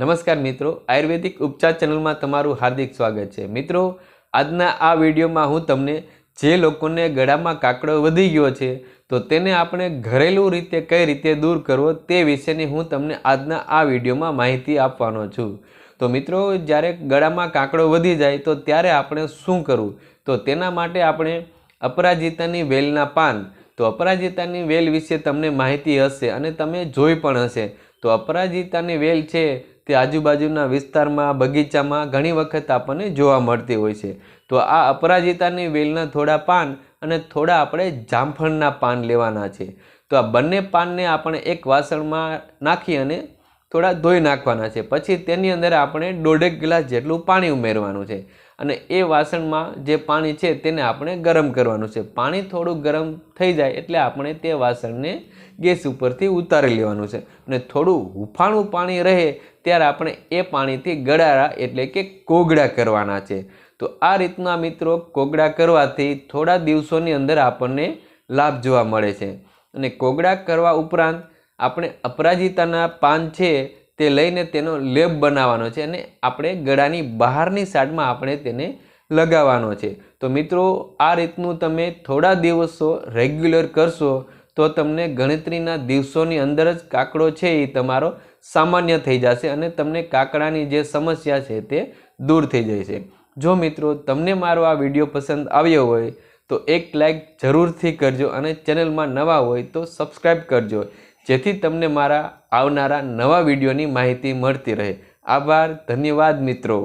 નમસ્કાર મિત્રો, આયુર્વેદિક ઉપચાર ચેનલમાં તમારું હાર્દિક સ્વાગત છે. મિત્રો, આજના આ વિડીયોમાં હું તમને જે લોકોને ગળામાં કાકડો વધી ગયો છે, તો તેને આપણે ઘરેલું રીતે કઈ રીતે દૂર કરવો તે વિશેની હું તમને આજના આ વિડીયોમાં માહિતી આપવાનો છું. તો મિત્રો, જ્યારે ગળામાં કાકડો વધી જાય, તો ત્યારે આપણે શું કરવું? તો તેના માટે આપણે અપરાજિતાની વેલના પાન. તો અપરાજિતાની વેલ વિશે તમને માહિતી હશે અને તમે જોઈ પણ હશે. તો અપરાજિતાની વેલ છે તે આજુબાજુના વિસ્તારમાં બગીચામાં ઘણી વખત આપણને જોવા મળતી હોય છે. તો આ અપરાજિતાની વેલના થોડા પાન અને થોડા આપણે જામફળના પાન લેવાના છે. તો આ બંને પાનને આપણે એક વાસણમાં નાખી અને થોડા ધોઈ નાખવાના છે. પછી તેની અંદર આપણે દોઢેક ગ્લાસ જેટલું પાણી ઉમેરવાનું છે. અને એ વાસણમાં જે પાણી છે તેને આપણે ગરમ કરવાનું છે. પાણી થોડું ગરમ થઈ જાય એટલે આપણે તે વાસણને ગેસ ઉપરથી ઉતારી લેવાનું છે. અને થોડું હૂંફાણું પાણી રહે ત્યારે આપણે એ પાણીથી ગળારા એટલે કે કોગળા કરવાના છે. તો આ રીતના મિત્રો કોગળા કરવાથી થોડા દિવસોની અંદર આપણને લાભ જોવા મળે છે. અને કોગળા કરવા ઉપરાંત આપણે અપરાજિતાના પાન છે તે લઈને તેનો લેપ બનાવવાનો છે અને આપણે ગળાની બહારની સાઈડમાં આપણે તેને લગાવવાનો છે. તો મિત્રો, આ રીતનું તમે થોડા દિવસો રેગ્યુલર કરશો તો તમને ગણતરીના દિવસોની અંદર જ કાકડો છે એ તમારો સામાન્ય થઈ જશે અને તમને કાકડાની જે સમસ્યા છે તે દૂર થઈ જશે જો મિત્રો તમને મારો આ વીડિયો પસંદ આવ્યો હોય તો એક લાઈક જરૂરથી કરજો અને ચેનલમાં નવા હોય તો સબસ્ક્રાઈબ કરજો. જેથી તમને મારા આવનારા નવા વિડીયોની માહિતી મળતી રહે. આભાર, ધન્યવાદ મિત્રો.